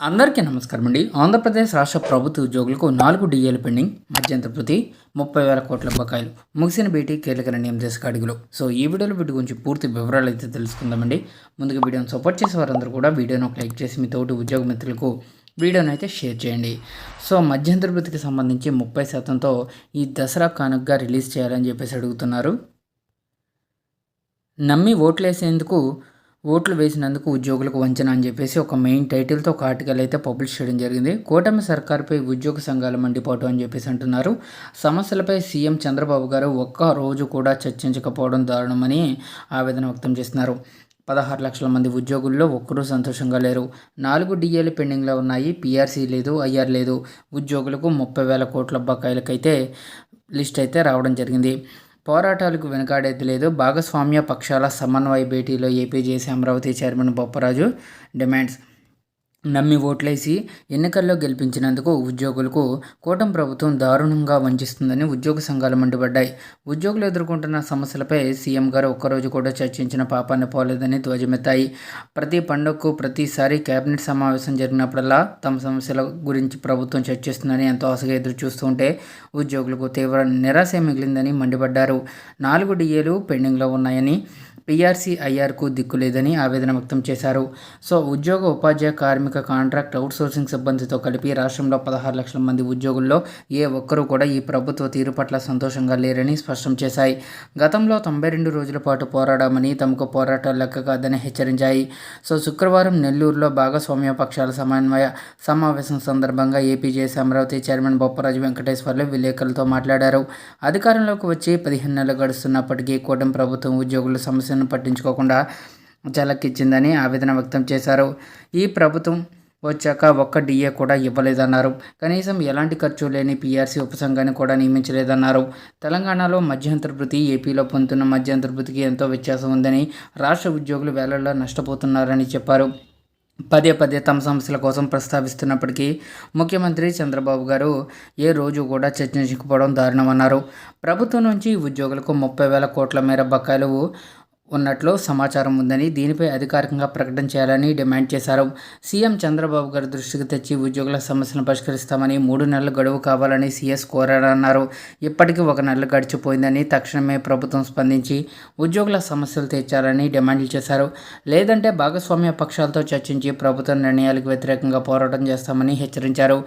అందరికీ నమస్కారం అండి. ఆంధ్రప్రదేశ్ రాష్ట్ర ప్రభుత్వ ఉద్యోగులకు నాలుగు డిఏలు పెండింగ్ మధ్యంతర ప్రతి ముప్పై వేల కోట్ల బకాయిలు ముగిసిన భేటీ కీలక నిర్ణయం చేసే అడుగులు సో ఈ వీడియోలో వీటి గురించి పూర్తి వివరాలు అయితే తెలుసుకుందామండి ముందుగా వీడియోని సపోర్ట్ చేసే వారందరూ కూడా వీడియోను ఒక లైక్ చేసి మీ తోటి ఉద్యోగ మిత్రులకు వీడియోని అయితే షేర్ చేయండి. సో మధ్యంతర వృత్తికి సంబంధించి ముప్పై శాతంతో ఈ దసరా కానుకగా రిలీజ్ చేయాలని చెప్పేసి అడుగుతున్నారు. నమ్మి ఓట్లేసేందుకు ఓట్లు వేసినందుకు ఉద్యోగులకు వంచన అని చెప్పేసి ఒక మెయిన్ టైటిల్తో ఒక ఆర్టికల్ అయితే పబ్లిష్ చేయడం జరిగింది. కూటమి సర్కార్పై ఉద్యోగ సంఘాల మండిపాటు అని చెప్పేసి అంటున్నారు. సమస్యలపై సీఎం చంద్రబాబు గారు ఒక్క రోజు కూడా చర్చించకపోవడం దారుణమని ఆవేదన వ్యక్తం చేస్తున్నారు. పదహారు లక్షల మంది ఉద్యోగుల్లో ఒక్కరూ సంతోషంగా లేరు. నాలుగు డిఏలు పెండింగ్లో ఉన్నాయి. పీఆర్సీ లేదు ఐఆర్ లేదు. ఉద్యోగులకు ముప్పై వేల కోట్ల బకాయిలకైతే లిస్ట్ అయితే రావడం జరిగింది. పోరాటాలకు వెనకాడేది లేదు. భాగస్వామ్య పక్షాల సమన్వయ భేటీలో APJC Amaravati chairman Bopparaju demands నమ్మి ఓట్లేసి ఎన్నికల్లో గెలిపించినందుకు ఉద్యోగులకు కూటమి ప్రభుత్వం దారుణంగా వంచిస్తుందని ఉద్యోగ సంఘాలు మండిపడ్డాయి. ఉద్యోగులు ఎదుర్కొంటున్న సమస్యలపై సీఎం గారు ఒక్కరోజు కూడా చర్చించిన పాపాన్ని పోలేదని ధ్వజమెత్తాయి. ప్రతి పండుగకు ప్రతిసారి కేబినెట్ సమావేశం జరిగినప్పుడల్లా తమ సమస్యల గురించి ప్రభుత్వం చర్చిస్తుందని ఎంతో ఆశగా ఎదురు చూస్తుంటే ఉద్యోగులకు తీవ్ర నిరాశ మిగిలిందని మండిపడ్డారు. నాలుగు డిఏలు పెండింగ్లో ఉన్నాయని పీఆర్సీ ఐఆర్కు దిక్కు లేదని ఆవేదన వ్యక్తం చేశారు. సో ఉద్యోగ ఉపాధ్యాయ కార్మిక కాంట్రాక్ట్ అవుట్సోర్సింగ్ సిబ్బందితో కలిపి రాష్ట్రంలో పదహారు లక్షల మంది ఉద్యోగుల్లో ఏ ఒక్కరూ కూడా ఈ ప్రభుత్వ తీరు పట్ల సంతోషంగా లేరని స్పష్టం చేశాయి. గతంలో తొంభై రెండు రోజుల పాటు పోరాడామని తమకు పోరాటాలు లెక్క కాదని హెచ్చరించాయి. సో శుక్రవారం నెల్లూరులో భాగస్వామ్య పక్షాల సమన్వయ సమావేశం సందర్భంగా ఏపీజేఎస్ అమరావతి చైర్మన్ బొప్పరాజు వెంకటేశ్వర్లు విలేకరులతో మాట్లాడారు. అధికారంలోకి వచ్చి పదిహేను నెలలు గడుస్తున్నప్పటికీ కూటమి ప్రభుత్వం ఉద్యోగుల సమస్య సమస్యను పట్టించుకోకుండా జలక్కిచ్చిందని ఆవేదన వ్యక్తం చేశారు. ఈ ప్రభుత్వం వచ్చాక ఒక్క డిఏ కూడా ఇవ్వలేదన్నారు. కనీసం ఎలాంటి ఖర్చు లేని పీఆర్సీ ఉపసంఘాన్ని కూడా నియమించలేదన్నారు. తెలంగాణలో మధ్యంతర ఏపీలో పొందుతున్న మధ్యంతర వృత్తికి ఎంతో వ్యత్యాసం ఉందని రాష్ట్ర ఉద్యోగులు వేలల్లో నష్టపోతున్నారని చెప్పారు. పదే పదే తమ సమస్యల కోసం ప్రస్తావిస్తున్నప్పటికీ ముఖ్యమంత్రి చంద్రబాబు గారు ఏ రోజు కూడా చర్చించకపోవడం దారుణమన్నారు. ప్రభుత్వం నుంచి ఉద్యోగులకు ముప్పై వేల కోట్ల మేర బకాయిలు ఉన్నట్లు సమాచారం ఉందని దీనిపై అధికారికంగా ప్రకటన చేయాలని డిమాండ్ చేశారు. సీఎం చంద్రబాబు గారి దృష్టికి తెచ్చి ఉద్యోగుల సమస్యలను పరిష్కరిస్తామని మూడు నెలల గడువు కావాలని సీఎస్ కోరారన్నారు. ఇప్పటికీ ఒక నెల గడిచిపోయిందని తక్షణమే ప్రభుత్వం స్పందించి ఉద్యోగుల సమస్యలు తీర్చాలని డిమాండ్లు చేశారు. లేదంటే భాగస్వామ్య పక్షాలతో చర్చించి ప్రభుత్వ నిర్ణయాలకు వ్యతిరేకంగా పోరాటం చేస్తామని హెచ్చరించారు.